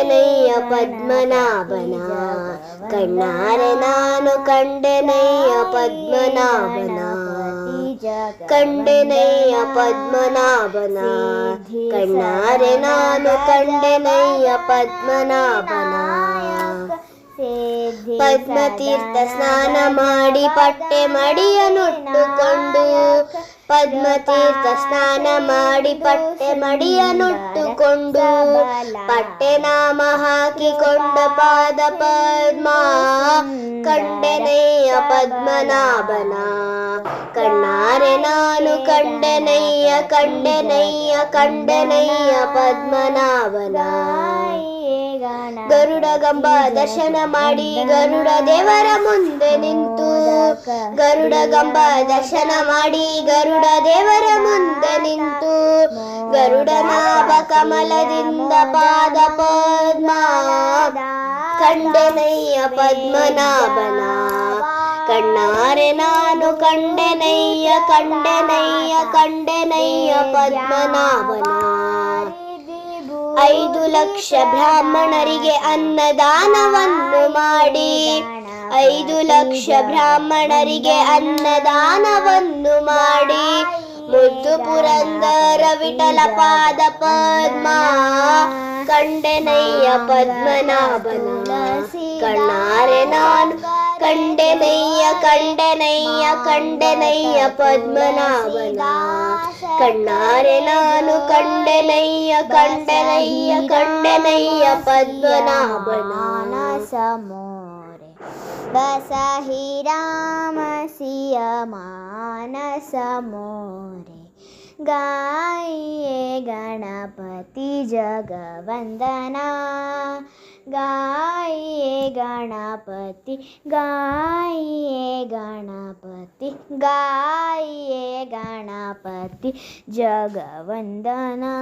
ಕಂಡೆನಯ್ಯ ಪದ್ಮನಾಭನ ಕಣ್ಣಾರೆ ನಾನು ಕಂಡೆನಯ್ಯ ಪದ್ಮನಾಭನ ಕಂಡೆನಯ್ಯ ಪದ್ಮನಾಭನ ಕಣ್ಣಾರೆ ನಾನು ಕಂಡೆನಯ್ಯ ಪದ್ಮನಾಭನ ಪದ್ಮತೀರ್ಥ ಸ್ನಾನ ಮಾಡಿ ಪಟ್ಟೆ ಮಡಿಯನ್ನುಟ್ಟುಕೊಂಡು ಪದ್ಮತೀರ್ಥ ಸ್ನಾನ ಮಾಡಿ ಪಟ್ಟೆ ಮಡಿಯನ್ನುಟ್ಟುಕೊಂಡು ಪಟ್ಟೆ ನಾಮ ಹಾಕಿಕೊಂಡ ಪಾದ ಪದ್ಮ ಕಂಡೆನಯ್ಯ ಪದ್ಮನಾಭನ. ಕಣ್ಣಾರೆ ನಾನು ಕಂಡೆನಯ್ಯ ಕಂಡೆನಯ್ಯ ಕಂಡೆನಯ್ಯ ಪದ್ಮನಾಭನ. ಗರುಡ ಗಂಬ ದರ್ಶನ ಮಾಡಿ ಗರುಡ ದೇವರ ಮುಂದೆ ನಿಂತು ಗರುಡ ಗಂಬ ದರ್ಶನ ಮಾಡಿ ಗರುಡ ದೇವರ ಮುಂದೆ ನಿಂತು ಗರುಡನಾಭ ಕಮಲದಿಂದ ಪಾದ ಪದ್ಮ ಕಂಡನಯ್ಯ ಪದ್ಮನಾಭನ. ಕಣ್ಣಾರೆ ನಾನು ಕಂಡೆನಯ್ಯ ಕಂಡೆನಯ್ಯ ಕಂಡೆನಯ್ಯ ಪದ್ಮನಾಭನ. ಐದು ಲಕ್ಷ ಬ್ರಾಹ್ಮಣರಿಗೆ ಅನ್ನದಾನವನ್ನು ಮಾಡಿ. ಐದು ಲಕ್ಷ ಬ್ರಾಹ್ಮಣರಿಗೆ ಅನ್ನದಾನವನ್ನು ಮಾಡಿ. ಮುದ್ದು ಪುರಂದರ ವಿಠಲ ಪಾದ ಪದ್ಮ, ಕಂಡೆನಯ್ಯ ಪದ್ಮನಾಭನ ಕಣ್ಣಾರೆ ನಾನು. ಕಂಡೆನಯ್ಯ ಕಂಡೆನಯ್ಯ ಕಂಡೆನಯ್ಯ ಪದ್ಮನಾಭನ ಕಣ್ಣಾರೆ ನಾನು ಕಂಡೆನಯ್ಯ ಕಂಡೆನಯ್ಯ ಕಂಡೆನಯ್ಯ ಪದ್ಮನಾಭನ ಸಮೋರೆ. ಬಸಹಿ ರಾಮ ಸಿಯ ಮಾನಸ ಮೋರೆ ಗಾಯೇ ಗಣಪತಿ ಜಗವಂದನ. ಗಾಯೇ ಗಣಪತಿ ಗಾಯೇ ಗಣಪತಿ ಗಾಯೇ ಗಣಪತಿ ಜಗವಂದನಾ